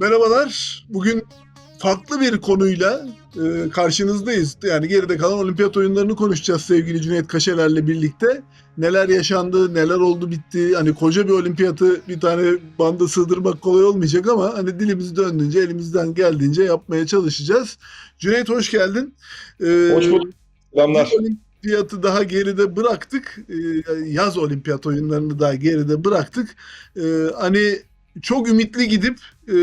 Merhabalar. Bugün farklı bir konuyla e, karşınızdayız. Yani geride kalan olimpiyat oyunlarını konuşacağız sevgili Cüneyt Kaşeler'le birlikte. Neler yaşandı, neler oldu bitti. Hani koca bir olimpiyatı bir tane banda sığdırmak kolay olmayacak ama hani dilimiz döndüğünce elimizden geldiğince yapmaya çalışacağız. Cüneyt hoş geldin. E, Hoş bulduk. Selamlar. olimpiyatı daha geride bıraktık. E, yaz olimpiyat oyunlarını daha geride bıraktık. E, hani çok ümitli gidip e,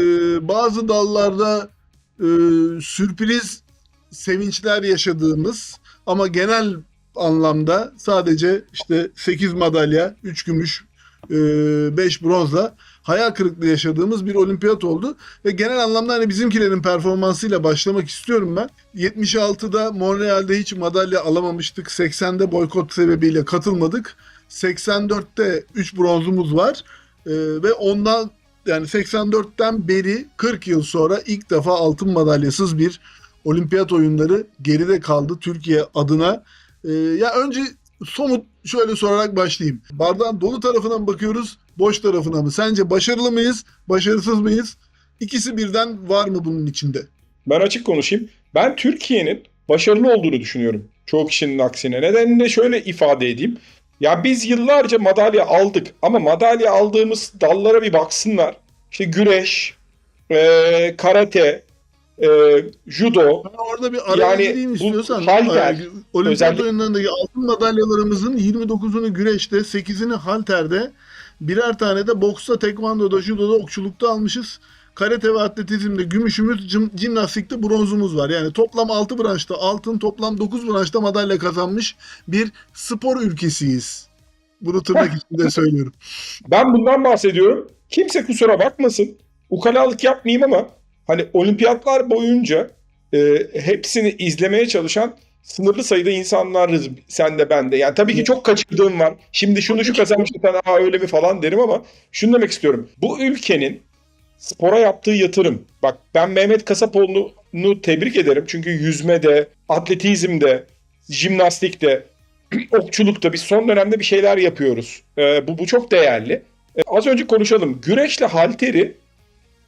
bazı dallarda e, sürpriz sevinçler yaşadığımız ama genel anlamda sadece işte 8 madalya, 3 gümüş, 5 bronzla hayal kırıklığı yaşadığımız bir olimpiyat oldu. Ve genel anlamda hani bizimkilerin performansıyla başlamak istiyorum ben. 76'da Montreal'de hiç madalya alamamıştık. 80'de boykot sebebiyle katılmadık. 84'te 3 bronzumuz var. Ee, ve ondan yani 84'ten beri 40 yıl sonra ilk defa altın madalyasız bir olimpiyat oyunları geride kaldı Türkiye adına. Ee, ya önce somut şöyle sorarak başlayayım. Bardağın dolu tarafına mı bakıyoruz, boş tarafına mı? Sence başarılı mıyız, başarısız mıyız? İkisi birden var mı bunun içinde? Ben açık konuşayım. Ben Türkiye'nin başarılı olduğunu düşünüyorum. Çoğu kişinin aksine. Nedenini de şöyle ifade edeyim. Ya biz yıllarca madalya aldık ama madalya aldığımız dallara bir baksınlar. İşte güreş, e, karate, e, judo. Ben orada bir araya Yani gireyim bu istiyorsan. halter, Olimpiyat özellikle- oyunlarındaki altın madalyalarımızın 29'unu güreşte, 8'ini halterde, birer tane de boksta, tekvandoda, judoda, okçulukta almışız. Karate ve atletizmde gümüşümüz, cim, jimnastikte bronzumuz var. Yani toplam 6 branşta altın, toplam 9 branşta madalya kazanmış bir spor ülkesiyiz. Bunu tırnak içinde söylüyorum. Ben bundan bahsediyorum. Kimse kusura bakmasın. Ukalalık yapmayayım ama hani olimpiyatlar boyunca e, hepsini izlemeye çalışan sınırlı sayıda insanlarız. Sen de ben de. Yani tabii ki çok kaçırdığım var. Şimdi şunu şu kazanmıştı sen aa öyle mi falan derim ama şunu demek istiyorum. Bu ülkenin spora yaptığı yatırım. Bak ben Mehmet Kasapoğlu'nu tebrik ederim. Çünkü yüzmede, atletizmde, jimnastikte, okçulukta biz son dönemde bir şeyler yapıyoruz. Ee, bu, bu çok değerli. Ee, az önce konuşalım. Güreşle halteri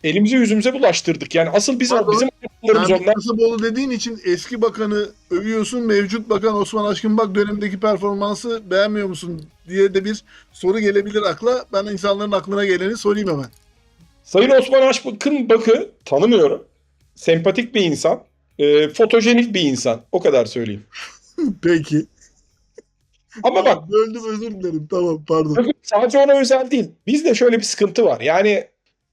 elimize yüzümüze bulaştırdık. Yani asıl biz, Pardon. bizim ayaklarımız onlar. Kasaboğlu dediğin için eski bakanı övüyorsun, mevcut bakan Osman Aşkınbak dönemindeki performansı beğenmiyor musun diye de bir soru gelebilir akla. Ben insanların aklına geleni sorayım hemen. Sayın Osman Aşbak'ın bakı tanımıyorum. Sempatik bir insan. e, fotojenik bir insan. O kadar söyleyeyim. Peki. Ama bak Böldüm özür dilerim. Tamam pardon. Sadece ona özel değil. Bizde şöyle bir sıkıntı var. Yani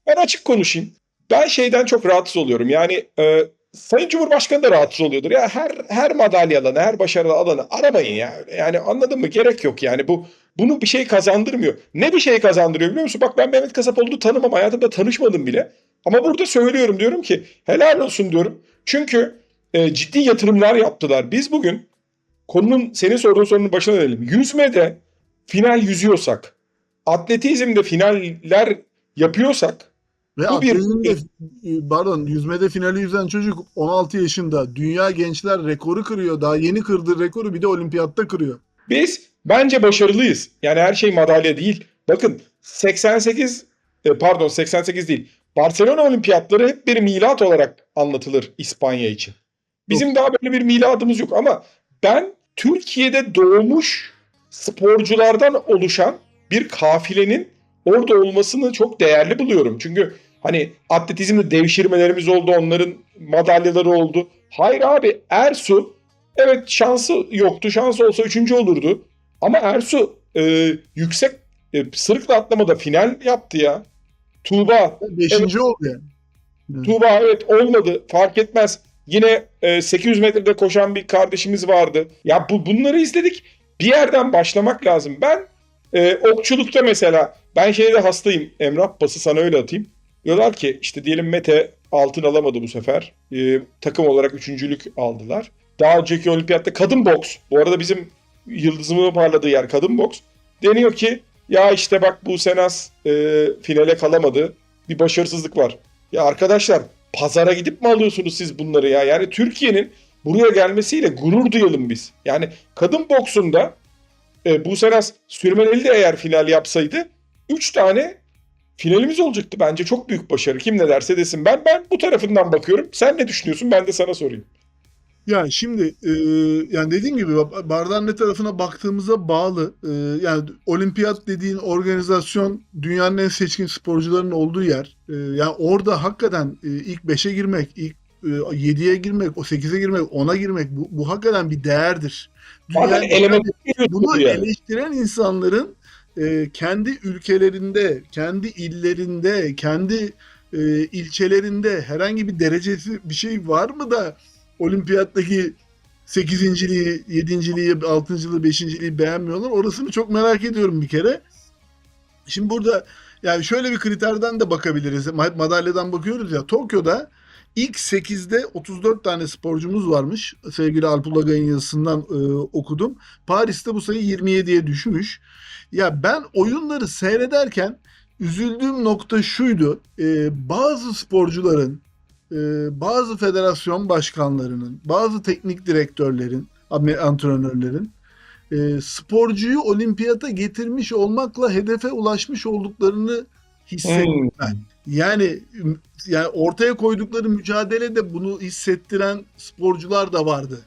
ben açık konuşayım. Ben şeyden çok rahatsız oluyorum. Yani e, Sayın Cumhurbaşkanı da rahatsız oluyordur. Ya her her madalya alanı, her başarılı alanı aramayın ya. Yani anladın mı? Gerek yok yani. Bu bunu bir şey kazandırmıyor. Ne bir şey kazandırıyor biliyor musun? Bak ben Mehmet Kasapoğlu'nu tanımam. Hayatımda tanışmadım bile. Ama burada söylüyorum diyorum ki helal olsun diyorum. Çünkü e, ciddi yatırımlar yaptılar. Biz bugün konunun senin sorduğun sorunun başına dönelim. Yüzmede final yüzüyorsak, atletizmde finaller yapıyorsak Ve Bu bir- pardon yüzmede finali yüzen çocuk 16 yaşında. Dünya gençler rekoru kırıyor. Daha yeni kırdığı rekoru bir de olimpiyatta kırıyor. biz bence başarılıyız. Yani her şey madalya değil. Bakın 88 e, pardon 88 değil. Barcelona olimpiyatları hep bir milat olarak anlatılır İspanya için. Bizim daha böyle bir miladımız yok ama ben Türkiye'de doğmuş sporculardan oluşan bir kafilenin orada olmasını çok değerli buluyorum. Çünkü hani atletizmde devşirmelerimiz oldu, onların madalyaları oldu. Hayır abi Ersu evet şansı yoktu. Şansı olsa üçüncü olurdu. Ama Ersu e, yüksek e, sırıkla atlamada final yaptı ya. Tuğba Beşinci oldu yani. Tuğba evet olmadı fark etmez. Yine e, 800 metrede koşan bir kardeşimiz vardı. Ya bu bunları izledik. Bir yerden başlamak lazım. Ben e, okçulukta mesela ben şeyde hastayım. Emrah pası sana öyle atayım. Diyorlar ki işte diyelim Mete altın alamadı bu sefer. E, takım olarak üçüncülük aldılar. Daha önceki olimpiyatta kadın boks. Bu arada bizim yıldızımın parladığı yer kadın boks. Deniyor ki ya işte bak bu Senas e, finale kalamadı. Bir başarısızlık var. Ya arkadaşlar pazara gidip mi alıyorsunuz siz bunları ya? Yani Türkiye'nin buraya gelmesiyle gurur duyalım biz. Yani kadın boksunda e, Buse Naz Sürmeneli de eğer final yapsaydı 3 tane finalimiz olacaktı. Bence çok büyük başarı. Kim ne derse desin. Ben ben bu tarafından bakıyorum. Sen ne düşünüyorsun? Ben de sana sorayım. Ya şimdi e, yani dediğim gibi ba- bardağın ne tarafına baktığımıza bağlı. E, yani olimpiyat dediğin organizasyon dünyanın en seçkin sporcuların olduğu yer. E, yani orada hakikaten e, ilk 5'e girmek, ilk e, 7'ye girmek, o 8'e girmek, 10'a girmek bu, bu hakikaten bir değerdir. Bunu bu yani. eleştiren insanların e, kendi ülkelerinde, kendi illerinde, kendi e, ilçelerinde herhangi bir derecesi bir şey var mı da olimpiyattaki 8.liği, 7.liği, 6.liği, 5.liği beğenmiyorlar. Orasını çok merak ediyorum bir kere. Şimdi burada yani şöyle bir kriterden de bakabiliriz. Ma- Madalyadan bakıyoruz ya. Tokyo'da ilk 8'de 34 tane sporcumuz varmış. Sevgili Alp Ulagay'ın yazısından e, okudum. Paris'te bu sayı 27'ye düşmüş. Ya ben oyunları seyrederken üzüldüğüm nokta şuydu. E, bazı sporcuların, e, bazı federasyon başkanlarının, bazı teknik direktörlerin, antrenörlerin e, sporcuyu olimpiyata getirmiş olmakla hedefe ulaşmış olduklarını hissettim. Hmm. Yani yani ortaya koydukları mücadelede bunu hissettiren sporcular da vardı.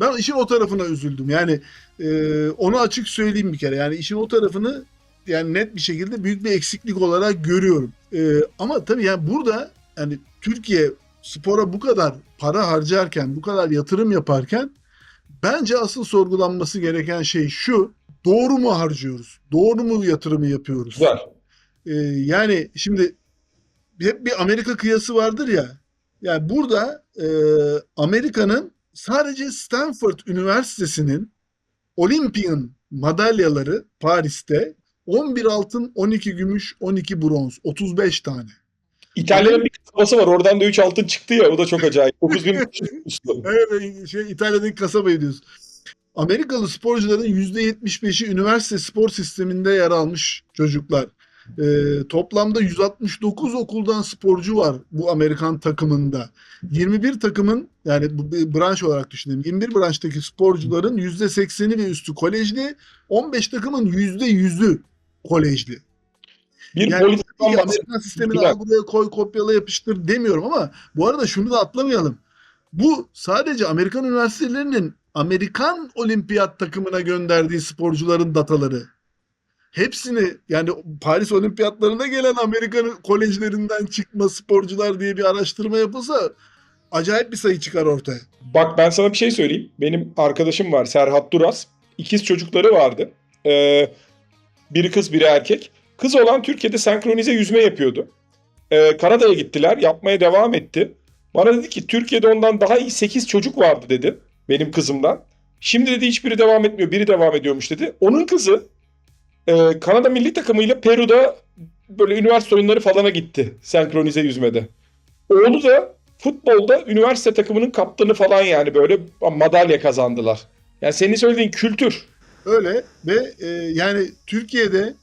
Ben işin o tarafına üzüldüm. Yani e, onu açık söyleyeyim bir kere. Yani işin o tarafını yani net bir şekilde büyük bir eksiklik olarak görüyorum. E, ama tabii yani burada yani Türkiye spora bu kadar para harcarken, bu kadar yatırım yaparken bence asıl sorgulanması gereken şey şu. Doğru mu harcıyoruz? Doğru mu yatırımı yapıyoruz? Güzel. Ee, yani şimdi hep bir Amerika kıyası vardır ya. Yani burada e, Amerika'nın sadece Stanford Üniversitesi'nin Olympian madalyaları Paris'te 11 altın, 12 gümüş, 12 bronz, 35 tane. İtalya'nın bir kasabası var. Oradan da 3 altın çıktı ya. O da çok acayip. 9000 üstü. Evet, şey, İtalya'daki kasabayı diyoruz. Amerikalı sporcuların %75'i üniversite spor sisteminde yer almış çocuklar. Ee, toplamda 169 okuldan sporcu var bu Amerikan takımında. 21 takımın yani bu bir branş olarak düşünelim. 21 branştaki sporcuların %80'i ve üstü kolejli, 15 takımın %100'ü kolejli. Bir Yani politik tabii ki bahsettim. Amerikan sistemini al buraya koy kopyala yapıştır demiyorum ama bu arada şunu da atlamayalım. Bu sadece Amerikan üniversitelerinin Amerikan olimpiyat takımına gönderdiği sporcuların dataları. Hepsini yani Paris olimpiyatlarına gelen Amerikan kolejlerinden çıkma sporcular diye bir araştırma yapılsa acayip bir sayı çıkar ortaya. Bak ben sana bir şey söyleyeyim. Benim arkadaşım var Serhat Duras. İkiz çocukları vardı. Ee, biri kız biri erkek. Kız olan Türkiye'de senkronize yüzme yapıyordu. Ee, Kanada'ya gittiler. Yapmaya devam etti. Bana dedi ki Türkiye'de ondan daha iyi 8 çocuk vardı dedi. Benim kızımdan. Şimdi dedi hiçbiri devam etmiyor. Biri devam ediyormuş dedi. Onun kızı e, Kanada milli takımıyla Peru'da böyle üniversite oyunları falana gitti. Senkronize yüzmede. Oğlu da futbolda üniversite takımının kaptanı falan yani böyle madalya kazandılar. Yani senin söylediğin kültür. Öyle ve e, yani Türkiye'de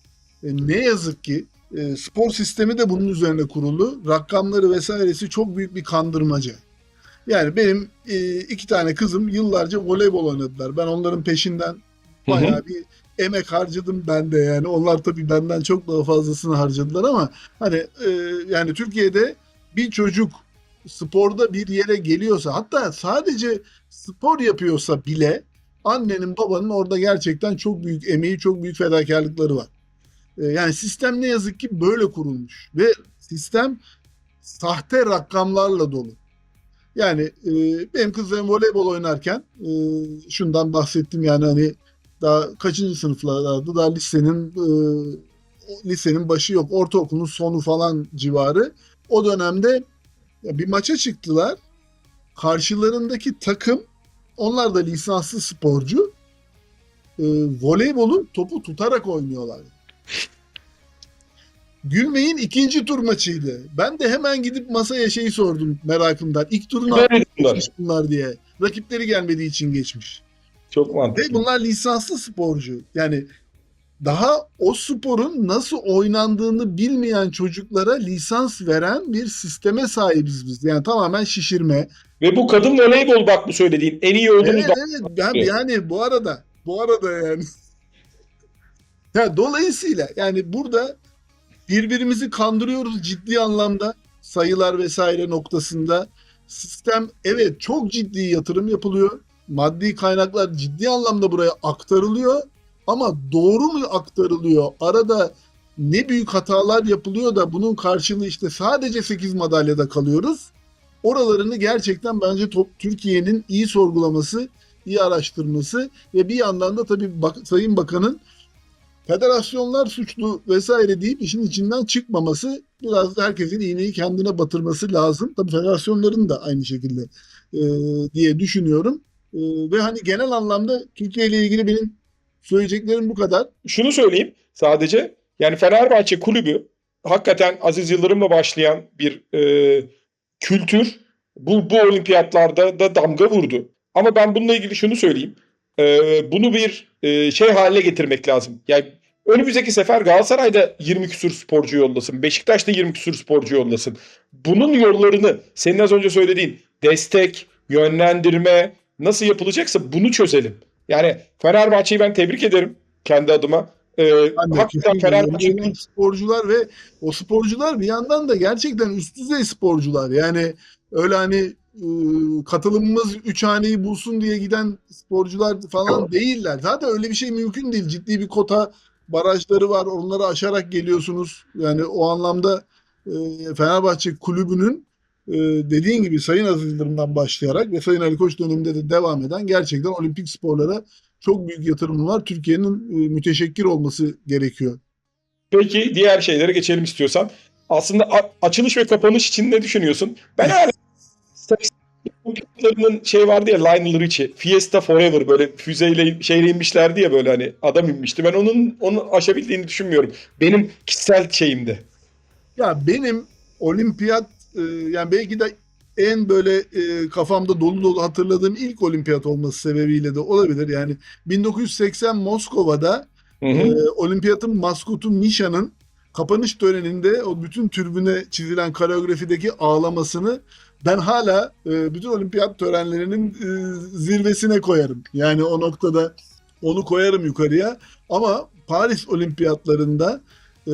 ne yazık ki e, spor sistemi de bunun üzerine kurulu. Rakamları vesairesi çok büyük bir kandırmaca. Yani benim e, iki tane kızım yıllarca voleybol oynadılar. Ben onların peşinden bayağı bir emek harcadım ben de yani. Onlar tabii benden çok daha fazlasını harcadılar ama hani e, yani Türkiye'de bir çocuk sporda bir yere geliyorsa hatta sadece spor yapıyorsa bile annenin babanın orada gerçekten çok büyük emeği, çok büyük fedakarlıkları var. Ee, yani sistem ne yazık ki böyle kurulmuş ve sistem sahte rakamlarla dolu. Yani e, benim kızlarım voleybol oynarken e, şundan bahsettim yani hani daha kaçıncı sınıflardı daha lisenin e, lisenin başı yok ortaokulun sonu falan civarı. O dönemde bir maça çıktılar. Karşılarındaki takım onlar da lisanslı sporcu. E, voleybolu topu tutarak oynuyorlar. Gülmey'in ikinci tur maçıydı. Ben de hemen gidip masaya şeyi sordum merakımdan. İlk turunu Böyle bunlar. diye. Rakipleri gelmediği için geçmiş. Çok Ve mantıklı. bunlar lisanslı sporcu. Yani daha o sporun nasıl oynandığını bilmeyen çocuklara lisans veren bir sisteme sahibiz biz. Yani tamamen şişirme. Ve bu kadın voleybol bak bu söylediğin. En iyi olduğunu Evet evet. Yani, yani bu arada bu arada yani. ya dolayısıyla yani burada birbirimizi kandırıyoruz ciddi anlamda sayılar vesaire noktasında. Sistem evet çok ciddi yatırım yapılıyor. Maddi kaynaklar ciddi anlamda buraya aktarılıyor ama doğru mu aktarılıyor? Arada ne büyük hatalar yapılıyor da bunun karşılığı işte sadece 8 madalyada kalıyoruz. Oralarını gerçekten bence top, Türkiye'nin iyi sorgulaması, iyi araştırması ve bir yandan da tabii bak, Sayın Bakan'ın federasyonlar suçlu vesaire deyip işin içinden çıkmaması biraz da herkesin iğneyi kendine batırması lazım. Tabii federasyonların da aynı şekilde e, diye düşünüyorum. E, ve hani genel anlamda Türkiye ile ilgili benim söyleyeceklerim bu kadar. Şunu söyleyeyim sadece. Yani Fenerbahçe kulübü hakikaten Aziz Yıldırım'la başlayan bir e, kültür bu, bu olimpiyatlarda da damga vurdu. Ama ben bununla ilgili şunu söyleyeyim. E, bunu bir e, şey haline getirmek lazım. Yani önümüzdeki sefer Galatasaray'da 20 küsur sporcu yollasın. Beşiktaş'ta 20 küsur sporcu yollasın. Bunun yollarını senin az önce söylediğin destek, yönlendirme nasıl yapılacaksa bunu çözelim. Yani Fenerbahçe'yi ben tebrik ederim kendi adıma. Ee, hakikaten Fenerbahçe'nin sporcular ve o sporcular bir yandan da gerçekten üst düzey sporcular. Yani öyle hani katılımımız üç haneyi bulsun diye giden sporcular falan değiller. Zaten öyle bir şey mümkün değil. Ciddi bir kota barajları var. Onları aşarak geliyorsunuz. Yani o anlamda e, Fenerbahçe kulübünün e, dediğin gibi Sayın Aziz Yıldırım'dan başlayarak ve Sayın Ali Koç döneminde de devam eden gerçekten olimpik sporlara çok büyük yatırımı var. Türkiye'nin e, müteşekkir olması gerekiyor. Peki diğer şeylere geçelim istiyorsan. Aslında açılış ve kapanış için ne düşünüyorsun? Ben hala olimpiyatlarının şey vardı ya Lionel Richie, Fiesta Forever böyle füzeyle şeyle inmişlerdi ya böyle hani adam inmişti. Ben onun onu aşabildiğini düşünmüyorum. Benim kişisel şeyimde. Ya benim olimpiyat e, yani belki de en böyle e, kafamda dolu dolu hatırladığım ilk olimpiyat olması sebebiyle de olabilir. Yani 1980 Moskova'da Hı hı. e, olimpiyatın maskotu Misha'nın kapanış töreninde o bütün türbüne çizilen koreografideki ağlamasını ben hala e, bütün olimpiyat törenlerinin e, zirvesine koyarım. Yani o noktada onu koyarım yukarıya. Ama Paris olimpiyatlarında e,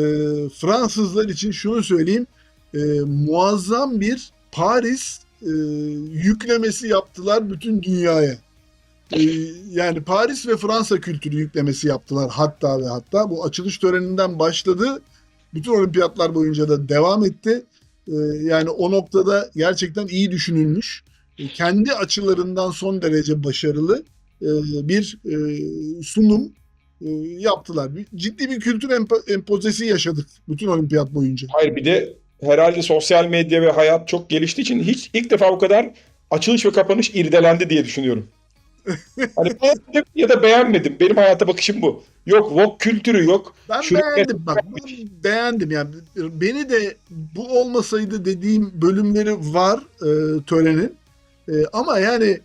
Fransızlar için şunu söyleyeyim. e, muazzam bir Paris e, yüklemesi yaptılar bütün dünyaya. E, yani Paris ve Fransa kültürü yüklemesi yaptılar hatta ve hatta. Bu açılış töreninden başladı. Bütün olimpiyatlar boyunca da devam etti. E, yani o noktada gerçekten iyi düşünülmüş. E, kendi açılarından son derece başarılı e, bir e, sunum e, yaptılar. Ciddi bir kültür empo- empozesi yaşadık bütün olimpiyat boyunca. Hayır bir de herhalde sosyal medya ve hayat çok geliştiği için hiç ilk defa bu kadar açılış ve kapanış irdelendi diye düşünüyorum. Hani beğendim ya da beğenmedim. Benim hayata bakışım bu. Yok Vogue kültürü yok. Ben Şunu- beğendim bak beğendim yani beni de bu olmasaydı dediğim bölümleri var e, törenin E, ama yani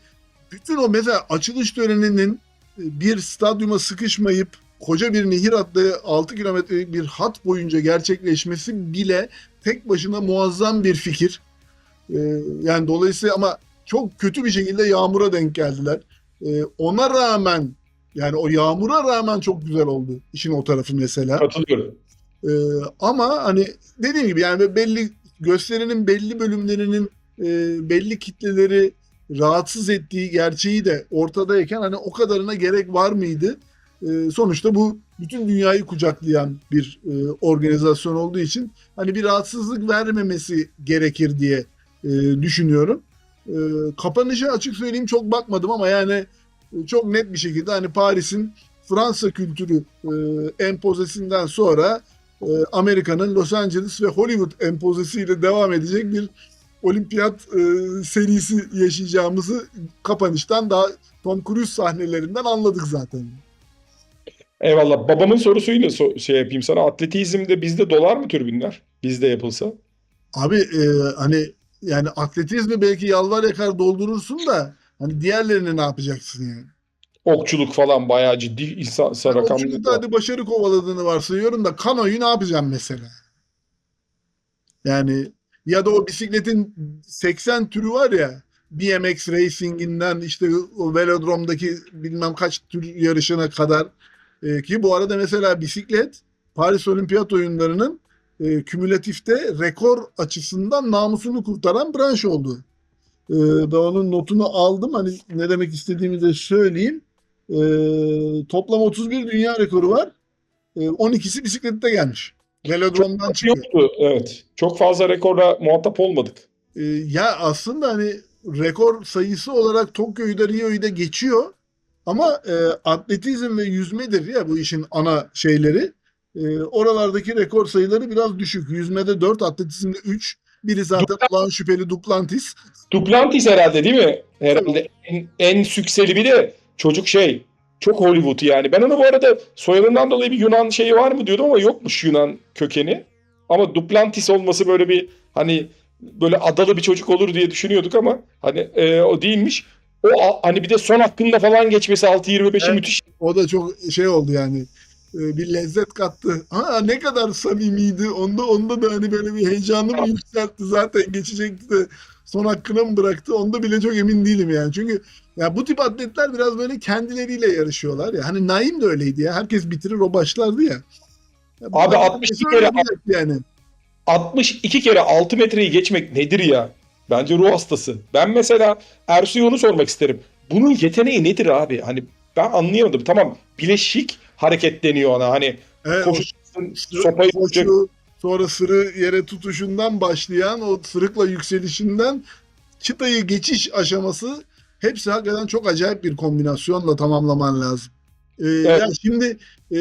bütün o mesela açılış töreninin e, bir stadyuma sıkışmayıp koca bir nehir hattı 6 kilometrelik bir hat boyunca gerçekleşmesi bile tek başına muazzam bir fikir. E, yani dolayısıyla ama çok kötü bir şekilde yağmura denk geldiler. E, ona rağmen yani o yağmura rağmen çok güzel oldu işin o tarafı mesela. Katılıyorum. Ee, ama hani dediğim gibi yani belli gösterinin belli bölümlerinin e, belli kitleleri rahatsız ettiği gerçeği de ortadayken hani o kadarına gerek var mıydı? Ee, sonuçta bu bütün dünyayı kucaklayan bir e, organizasyon olduğu için hani bir rahatsızlık vermemesi gerekir diye e, düşünüyorum. E, kapanışa açık söyleyeyim çok bakmadım ama yani e, çok net bir şekilde hani Paris'in Fransa kültürü e, empozesinden sonra e, Amerika'nın Los Angeles ve Hollywood empozesiyle devam edecek bir olimpiyat e, serisi yaşayacağımızı kapanıştan daha Tom Cruise sahnelerinden anladık zaten. Eyvallah. Babamın sorusuyla so- şey yapayım sana. Atletizmde bizde dolar mı türbinler? Bizde yapılsa. Abi e, hani yani atletizmi belki yalvar yakar doldurursun da hani diğerlerini ne yapacaksın yani? Okçuluk falan bayağı ciddi insan Yani rakamlar okçulukta hadi başarı kovaladığını varsayıyorum da kanoyu ne yapacağım mesela? Yani ya da o bisikletin 80 türü var ya BMX racing'inden işte o velodromdaki bilmem kaç tür yarışına kadar e, ki bu arada mesela bisiklet Paris Olimpiyat oyunlarının e, kümülatifte rekor açısından namusunu kurtaran branş oldu. E, ben onun notunu aldım. Hani ne demek istediğimi de söyleyeyim. E, toplam 31 dünya rekoru var. E, 12'si bisiklette gelmiş. Velodromdan çıkıyor. Yoktu evet. Çok fazla rekorla muhatap olmadık. E, ya aslında hani rekor sayısı olarak Tokyo'yu da Rio'yu da geçiyor. Ama e, atletizm ve yüzmedir ya bu işin ana şeyleri. E, oralardaki rekor sayıları biraz düşük. Yüzmede 4, atletizmde 3. Biri zaten olan şüpheli Duplantis. Duplantis herhalde değil mi? Herhalde en, en sükseli bir de çocuk şey. Çok Hollywood yani. Ben onu bu arada soyadından dolayı bir Yunan şeyi var mı diyordum ama yokmuş Yunan kökeni. Ama Duplantis olması böyle bir hani böyle adalı bir çocuk olur diye düşünüyorduk ama hani e, o değilmiş. O hani bir de son hakkında falan geçmesi 6.25'i Evet. müthiş. O da çok şey oldu yani. E, bir lezzet kattı. Ha ne kadar samimiydi. Onda onda da hani böyle bir heyecanı mı yükseltti zaten geçecekti de son hakkına mı bıraktı? Onda bile çok emin değilim yani. Çünkü ya bu tip atletler biraz böyle kendileriyle yarışıyorlar ya. Hani Naim de öyleydi ya. Herkes bitirir o başlardı ya. ya Abi adam 62 şöyle kere- yani. 62 kere 6 metreyi geçmek nedir ya? Bence ruh hastası. Ben mesela Ersu'ya onu sormak isterim. Bunun yeteneği nedir abi? Hani ben anlayamadım. Tamam bileşik hareket deniyor ona. Hani Evet, Sırık sopayı koşu, sonra sırı yere tutuşundan başlayan o sırıkla yükselişinden çıtayı geçiş aşaması hepsi hakikaten çok acayip bir kombinasyonla tamamlaman lazım. Ee, ya şimdi e,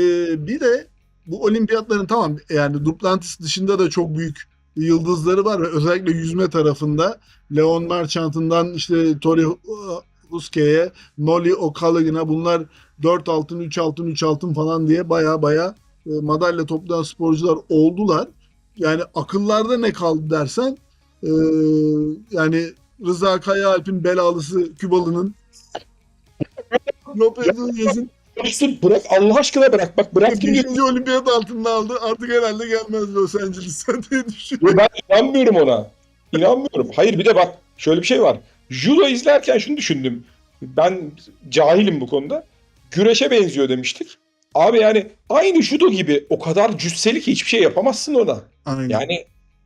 bir de bu olimpiyatların tamam yani Duplantis dışında da çok büyük yıldızları var ve özellikle yüzme tarafında Leon Marchant'ından işte Tori Huske'ye, Nolly O'Callaghan'a bunlar 4 altın, 3 altın, 3 altın falan diye baya baya e, madalya toplayan sporcular oldular. Yani akıllarda ne kaldı dersen e, yani Rıza Kayaalp'in belalısı Kübalı'nın Lopez Nunez'in Bıraksın, bırak Allah aşkına bırak. Bak bırak kim. 5. olimpiyat altında aldı. Artık herhalde gelmez Los Angeles'a diye düşünüyorum. Ben inanmıyorum ona. İnanmıyorum. Hayır bir de bak şöyle bir şey var. Judo izlerken şunu düşündüm. Ben cahilim bu konuda. Güreşe benziyor demiştik. Abi yani aynı judo gibi o kadar cüsseli ki hiçbir şey yapamazsın ona. Aynen. Yani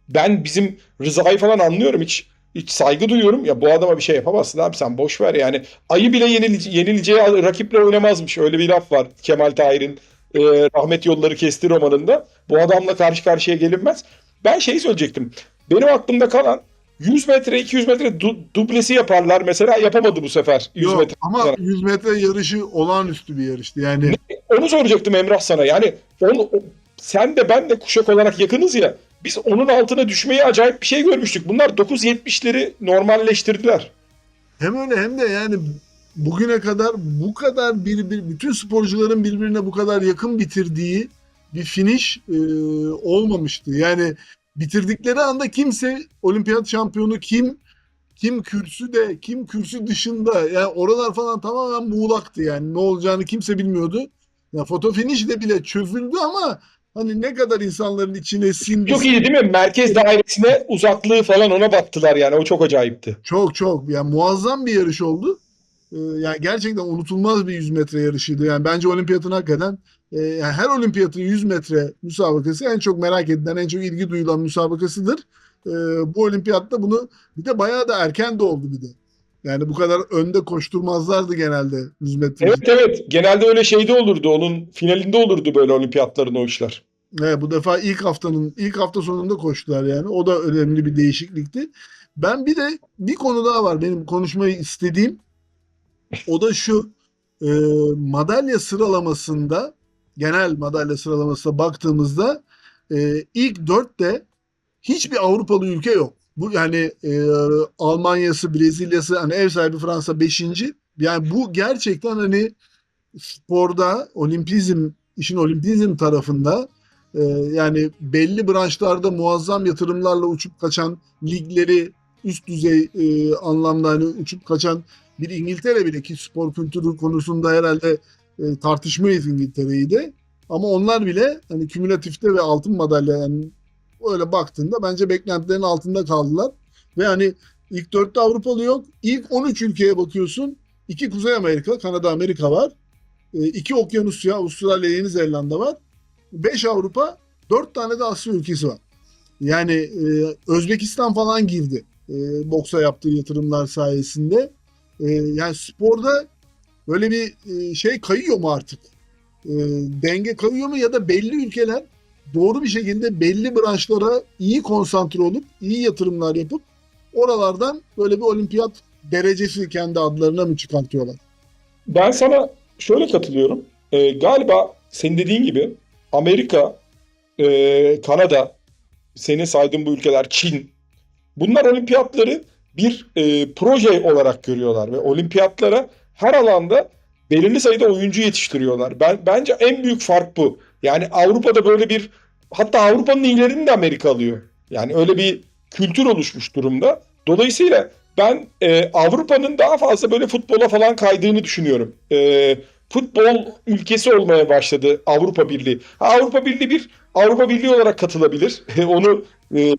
ben bizim Rıza'yı falan anlıyorum hiç hiç saygı duyuyorum. Ya bu adama bir şey yapamazsın abi sen boş ver yani. Ayı bile yenilece yenileceği rakiple oynamazmış. Öyle bir laf var Kemal Tahir'in e, Rahmet Yolları Kesti romanında. Bu adamla karşı karşıya gelinmez. Ben şey söyleyecektim. Benim aklımda kalan 100 metre 200 metre du- dublesi yaparlar mesela yapamadı bu sefer 100 Yok, metre. ama 100 metre yarışı olağanüstü bir yarıştı. Yani Onu soracaktım Emrah sana. Yani onu, o- sen de ben de kuşak olarak yakınız ya. Biz onun altına düşmeyi acayip bir şey görmüştük. Bunlar 9.70'leri normalleştirdiler. hem öyle hem de yani bugüne kadar bu kadar bir, bir bütün sporcuların birbirine bu kadar yakın bitirdiği bir finish e, olmamıştı. Yani bitirdikleri anda kimse olimpiyat şampiyonu kim kim kürsü de kim kürsü dışında yani oralar falan tamamen muğlaktı yani ne olacağını kimse bilmiyordu. Ya foto finish de bile çözüldü ama hani ne kadar insanların içine sindi. Çok iyi değil mi? Merkez dairesine uzaklığı falan ona baktılar yani. O çok acayipti. Çok çok yani muazzam bir yarış oldu. Ee, yani gerçekten unutulmaz bir 100 metre yarışıydı. Yani bence olimpiyatın hakikaten e, her olimpiyatın 100 metre müsabakası en çok merak edilen, en çok ilgi duyulan müsabakasıdır. Ee, bu olimpiyatta bunu bir de bayağı da erken de oldu bir de. Yani bu kadar önde koşturmazlardı genelde 100 metre. Evet evet. Genelde öyle şeyde olurdu. Onun finalinde olurdu böyle olimpiyatların o işler. Evet, bu defa ilk haftanın ilk hafta sonunda koştular yani. O da önemli bir değişiklikti. Ben bir de bir konu daha var benim konuşmayı istediğim. O da şu e, madalya sıralamasında genel madalya sıralamasına baktığımızda e, ilk dörtte hiçbir Avrupalı ülke yok. Bu yani e, Almanya'sı, Brezilya'sı hani ev sahibi Fransa beşinci. Yani bu gerçekten hani sporda olimpizm işin olimpizm tarafında ee, yani belli branşlarda muazzam yatırımlarla uçup kaçan ligleri üst düzey e, anlamda hani uçup kaçan bir İngiltere bile ki spor kültürü konusunda herhalde e, tartışmayız İngiltere'yi de. Ama onlar bile hani kümülatifte ve altın madalya yani öyle baktığında bence beklentilerin altında kaldılar. Ve hani ilk dörtte Avrupalı yok. İlk 13 ülkeye bakıyorsun. İki Kuzey Amerika, Kanada, Amerika var. E, iki Okyanusya, Avustralya, Yeni Zelanda var. 5 Avrupa, Dört tane de Asya ülkesi var. Yani e, Özbekistan falan girdi e, boksa yaptığı yatırımlar sayesinde. E, yani sporda böyle bir e, şey kayıyor mu artık? E, denge kayıyor mu ya da belli ülkeler doğru bir şekilde belli branşlara iyi konsantre olup iyi yatırımlar yapıp oralardan böyle bir olimpiyat derecesi kendi adlarına mı çıkartıyorlar? Ben sana şöyle katılıyorum. Ee, galiba senin dediğin gibi Amerika, e, Kanada, senin saydığın bu ülkeler, Çin, bunlar olimpiyatları bir e, proje olarak görüyorlar ve olimpiyatlara her alanda belirli sayıda oyuncu yetiştiriyorlar. Ben bence en büyük fark bu. Yani Avrupa'da böyle bir hatta Avrupa'nın iyilerini de Amerika alıyor. Yani öyle bir kültür oluşmuş durumda. Dolayısıyla ben e, Avrupa'nın daha fazla böyle futbola falan kaydığını düşünüyorum. E, futbol ülkesi olmaya başladı Avrupa Birliği. Ha, Avrupa Birliği bir Avrupa Birliği olarak katılabilir. Onu e,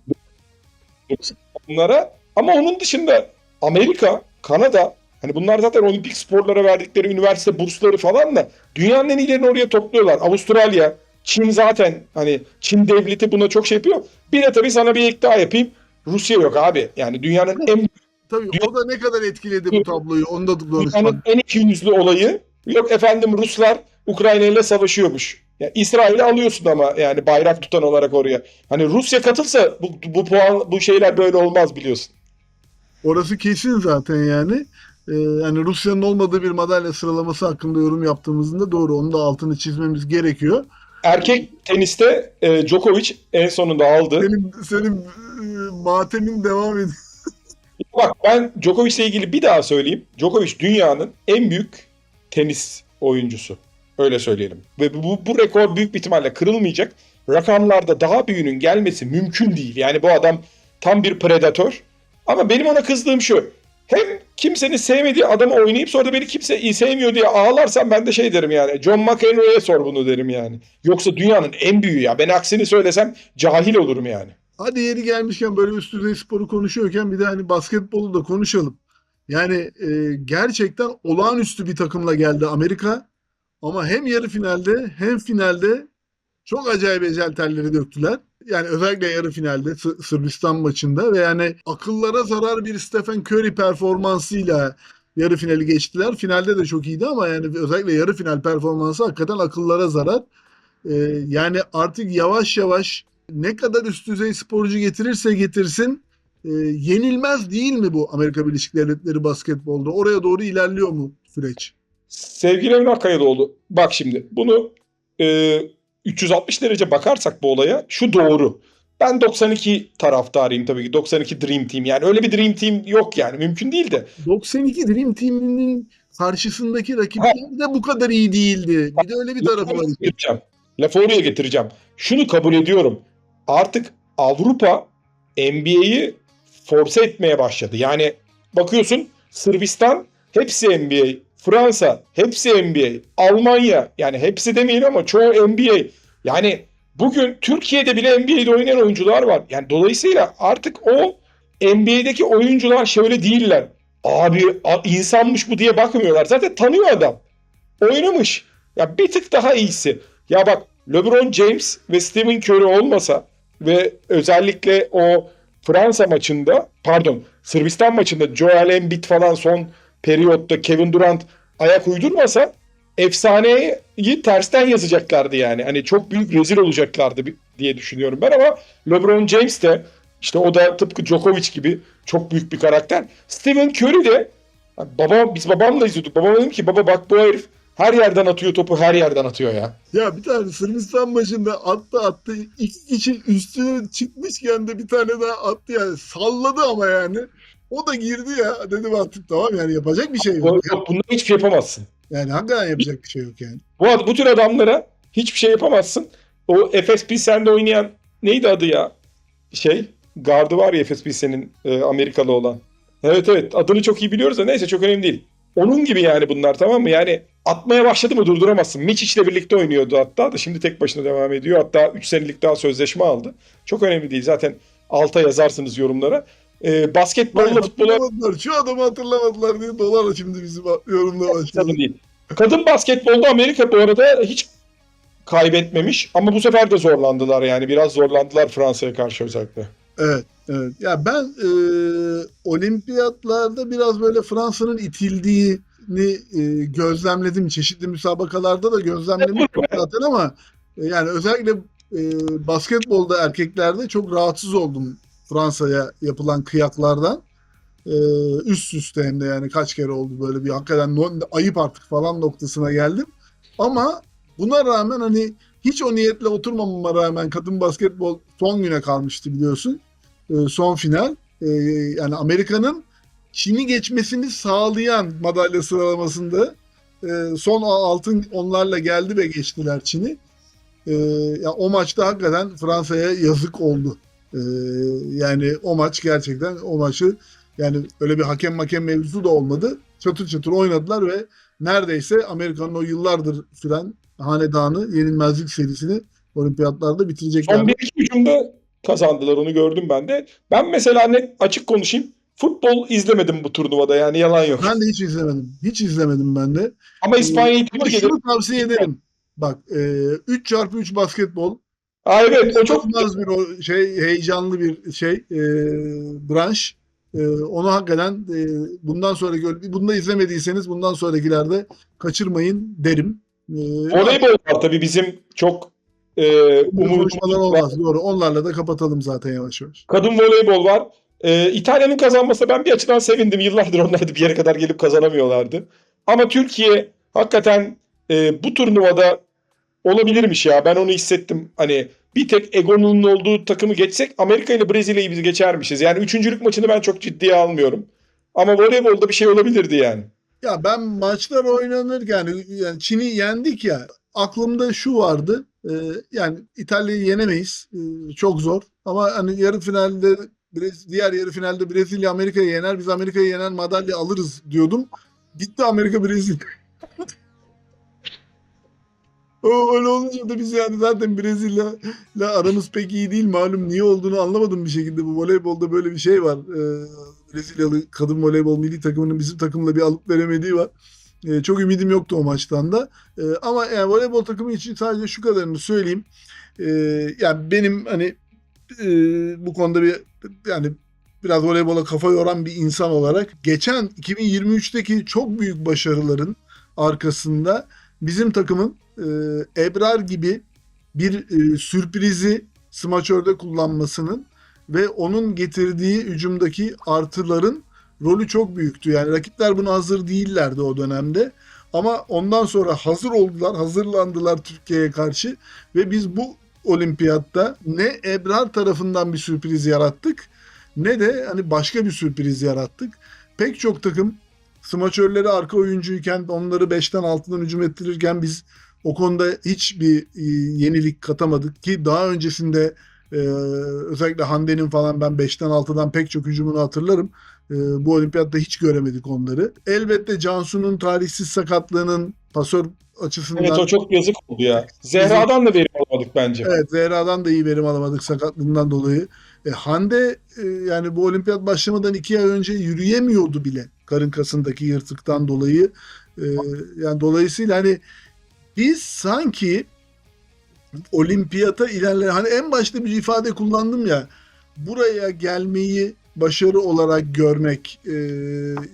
bunlara. Ama onun dışında Amerika, Kanada hani bunlar zaten olimpik sporlara verdikleri üniversite bursları falan da dünyanın en iyilerini oraya topluyorlar. Avustralya, Çin zaten hani Çin devleti buna çok şey yapıyor. Bir de tabii sana bir ek daha yapayım. Rusya yok abi. Yani dünyanın en Tabii o da ne kadar etkiledi bu tabloyu onu da konuşmak. dünyanın en iki yüzlü olayı. Yok efendim Ruslar Ukrayna ile savaşıyormuş. Ya İsrail'i alıyorsun ama yani bayrak tutan olarak oraya. Hani Rusya katılsa bu, bu puan bu şeyler böyle olmaz biliyorsun. Orası kesin zaten yani. Ee, yani Rusya'nın olmadığı bir madalya sıralaması hakkında yorum yaptığımızda doğru. Onun da altını çizmemiz gerekiyor. Erkek teniste e, Djokovic en sonunda aldı. Senin, senin e, matemin devam ediyor. Bak ben Djokovic'le ilgili bir daha söyleyeyim. Djokovic dünyanın en büyük tenis oyuncusu. Öyle söyleyelim. Ve bu, bu rekor büyük bir ihtimalle kırılmayacak. Rakamlarda daha büyüğünün gelmesi mümkün değil. Yani bu adam tam bir predatör. Ama benim ona kızdığım şu. Hem kimsenin sevmediği adamı oynayıp sonra da beni kimse sevmiyor diye ağlarsam ben de şey derim yani. John McEnroe'ye sor bunu derim yani. Yoksa dünyanın en büyüğü ya. Ben aksini söylesem cahil olurum yani. Hadi yeri gelmişken böyle üst düzey sporu konuşuyorken bir de hani basketbolu da konuşalım. Yani e, gerçekten olağanüstü bir takımla geldi Amerika. Ama hem yarı finalde hem finalde çok acayip ecel telleri döktüler. Yani özellikle yarı finalde Sı- Sırbistan maçında ve yani akıllara zarar bir Stephen Curry performansıyla yarı finali geçtiler. Finalde de çok iyiydi ama yani özellikle yarı final performansı hakikaten akıllara zarar. Ee, yani artık yavaş yavaş ne kadar üst düzey sporcu getirirse getirsin e, yenilmez değil mi bu Amerika Birleşik Devletleri basketbolda? Oraya doğru ilerliyor mu süreç? Sevgili Emrah Kayalıoğlu bak şimdi bunu e, 360 derece bakarsak bu olaya şu doğru. Ben 92 taraftarıyım tabii ki. 92 Dream Team. Yani öyle bir Dream Team yok yani. Mümkün değil de. 92 Dream Team'inin karşısındaki rakipler de bu kadar iyi değildi. Bir de öyle bir tarafı var. getireceğim. Lafı oraya getireceğim. Şunu kabul ediyorum. Artık Avrupa NBA'yi force etmeye başladı. Yani bakıyorsun Sırbistan hepsi NBA. Fransa hepsi NBA. Almanya yani hepsi demeyelim ama çoğu NBA. Yani bugün Türkiye'de bile NBA'de oynayan oyuncular var. Yani dolayısıyla artık o NBA'deki oyuncular şöyle değiller. Abi insanmış bu diye bakmıyorlar. Zaten tanıyor adam. Oynamış. Ya bir tık daha iyisi. Ya bak LeBron James ve Stephen Curry olmasa ve özellikle o Fransa maçında pardon Sırbistan maçında Joel Embiid falan son periyotta Kevin Durant ayak uydurmasa efsaneyi tersten yazacaklardı yani. Hani çok büyük rezil olacaklardı diye düşünüyorum ben ama LeBron James de işte o da tıpkı Djokovic gibi çok büyük bir karakter. Stephen Curry de baba biz babamla izliyorduk. Babama dedim ki baba bak bu herif her yerden atıyor topu her yerden atıyor ya. Ya bir tane Sırbistan maçında attı attı. İki kişi üstüne çıkmışken de bir tane daha attı yani. Salladı ama yani. O da girdi ya. Dedim artık tamam yani yapacak bir şey yok. Yok, yok, bundan hiçbir şey yapamazsın. Yani hakikaten yapacak bir şey yok yani. Bu, bu tür adamlara hiçbir şey yapamazsın. O Efes Pilsen'de oynayan neydi adı ya? Şey gardı var ya Efes Pilsen'in e, Amerikalı olan. Evet evet adını çok iyi biliyoruz da neyse çok önemli değil. Onun gibi yani bunlar tamam mı? Yani atmaya başladı mı durduramazsın. Miçic'le birlikte oynuyordu hatta da şimdi tek başına devam ediyor. Hatta 3 senelik daha sözleşme aldı. Çok önemli değil zaten alta yazarsınız yorumlara. E, basketbolla futbola. Şu adamı hatırlamadılar diye dolar şimdi bizi yorumlamaya başladı. Değil. Kadın basketbolda Amerika bu arada hiç kaybetmemiş ama bu sefer de zorlandılar yani biraz zorlandılar Fransa'ya karşı özellikle. Evet, evet. Ya ben e, olimpiyatlarda biraz böyle Fransa'nın itildiğini e, gözlemledim. Çeşitli müsabakalarda da gözlemledim zaten ama e, yani özellikle e, basketbolda erkeklerde çok rahatsız oldum Fransa'ya yapılan kıyaklardan. E, üst üste hem de yani kaç kere oldu böyle bir hakikaten ayıp artık falan noktasına geldim. Ama buna rağmen hani hiç o niyetle oturmamama rağmen kadın basketbol son güne kalmıştı biliyorsun. E, son final. E, yani Amerika'nın Çin'i geçmesini sağlayan madalya sıralamasında e, son altın onlarla geldi ve geçtiler Çin'i. E, ya o maçta hakikaten Fransa'ya yazık oldu. E, yani o maç gerçekten o maçı yani öyle bir hakem hakem mevzusu da olmadı. Çatır çatır oynadılar ve neredeyse Amerika'nın o yıllardır süren hanedanı yenilmezlik serisini olimpiyatlarda bitirecekler. Son bir iki hücumda kazandılar onu gördüm ben de. Ben mesela net açık konuşayım. Futbol izlemedim bu turnuvada yani yalan yok. Ben de hiç izlemedim. Hiç izlemedim ben de. Ama İspanya'yı Ama tebrik ederim. şunu tavsiye ederim. Bak e, 3 çarpı 3 basketbol Aa, evet o çok az bir o şey heyecanlı bir şey e, branş. E, onu hakikaten e, bundan sonra bunu da izlemediyseniz bundan sonrakilerde kaçırmayın derim. E, voleybol var tabii bizim çok e, var. olmaz. Doğru. Onlarla da kapatalım zaten yavaş yavaş. Kadın voleybol var. Ee, İtalya'nın kazanmasına ben bir açıdan sevindim. Yıllardır onlar da bir yere kadar gelip kazanamıyorlardı. Ama Türkiye hakikaten e, bu turnuvada olabilirmiş ya. Ben onu hissettim. Hani bir tek Egon'un olduğu takımı geçsek Amerika ile Brezilya'yı biz geçermişiz. Yani üçüncülük maçını ben çok ciddiye almıyorum. Ama voleybolda bir şey olabilirdi yani. Ya ben maçlar oynanırken yani Çin'i yendik ya aklımda şu vardı. e, yani İtalya'yı yenemeyiz. e, çok zor. Ama hani yarı finalde diğer yarı finalde Brezilya Amerika'yı yener. Biz Amerika'yı yenen madalya alırız diyordum. Gitti Amerika Brezilya. O öyle olunca da biz yani zaten Brezilya ile aramız pek iyi değil malum niye olduğunu anlamadım bir şekilde bu voleybolda böyle bir şey var. Ee, Brezilyalı kadın voleybol milli takımının bizim takımla bir alıp veremediği var. Ee, çok ümidim yoktu o maçtan da. Ee, ama yani voleybol takımı için sadece şu kadarını söyleyeyim. Ee, yani benim hani e, bu konuda bir yani biraz voleybola kafa yoran bir insan olarak geçen 2023'teki çok büyük başarıların arkasında bizim takımın e, Ebrar gibi bir e, sürprizi smaçörde kullanmasının ve onun getirdiği hücumdaki artıların rolü çok büyüktü. Yani rakipler buna hazır değillerdi o dönemde. Ama ondan sonra hazır oldular, hazırlandılar Türkiye'ye karşı ve biz bu olimpiyatta ne Ebrar tarafından bir sürpriz yarattık ne de hani başka bir sürpriz yarattık. Pek çok takım smaçörleri arka oyuncuyken onları 5'ten 6'dan hücum ettirirken biz o konuda hiçbir e, yenilik katamadık ki daha öncesinde e, özellikle Hande'nin falan ben 5'ten 6'dan pek çok hücumunu hatırlarım. E, bu olimpiyatta hiç göremedik onları. Elbette Cansu'nun talihsiz sakatlığının pasör açısından Evet o çok yazık oldu ya. Zehra'dan da verim alamadık bence. Evet Zehra'dan da iyi verim alamadık sakatlığından dolayı. E, Hande e, yani bu olimpiyat başlamadan iki ay önce yürüyemiyordu bile karın kasındaki yırtıktan dolayı. E, yani dolayısıyla hani biz sanki olimpiyata ilerle hani en başta bir ifade kullandım ya buraya gelmeyi başarı olarak görmek e,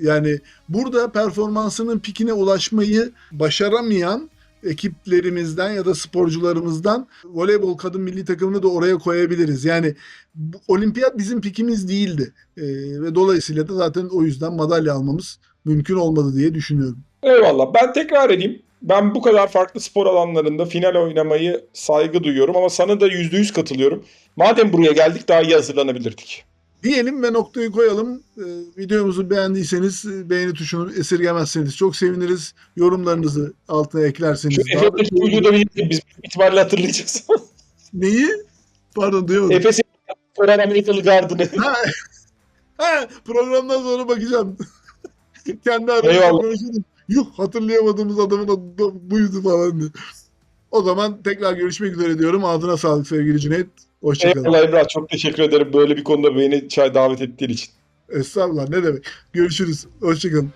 yani burada performansının pikine ulaşmayı başaramayan ekiplerimizden ya da sporcularımızdan voleybol kadın milli takımını da oraya koyabiliriz. Yani bu, olimpiyat bizim pikimiz değildi. Ee, ve dolayısıyla da zaten o yüzden madalya almamız mümkün olmadı diye düşünüyorum. Eyvallah. Ben tekrar edeyim. Ben bu kadar farklı spor alanlarında final oynamayı saygı duyuyorum ama sana da %100 katılıyorum. Madem buraya geldik daha iyi hazırlanabilirdik. Diyelim ve noktayı koyalım. Ee, videomuzu beğendiyseniz e, beğeni tuşunu esirgemezseniz çok seviniriz. Yorumlarınızı altına eklerseniz. Şu seviniriz. çocuğu da biz büyük ihtimalle hatırlayacağız. Neyi? Pardon duyamadım. Efes'in Koran Amerikalı gardını. Ha, ha, programdan sonra bakacağım. Kendi aramızda konuşalım. Yuh hatırlayamadığımız adamın adı buydu falan diye. O zaman tekrar görüşmek üzere diyorum. Ağzına sağlık sevgili Cüneyt. Hoşçakalın. Eyvallah Emrah çok teşekkür ederim böyle bir konuda beni çay davet ettiğin için. Estağfurullah ne demek. Görüşürüz. Hoşçakalın.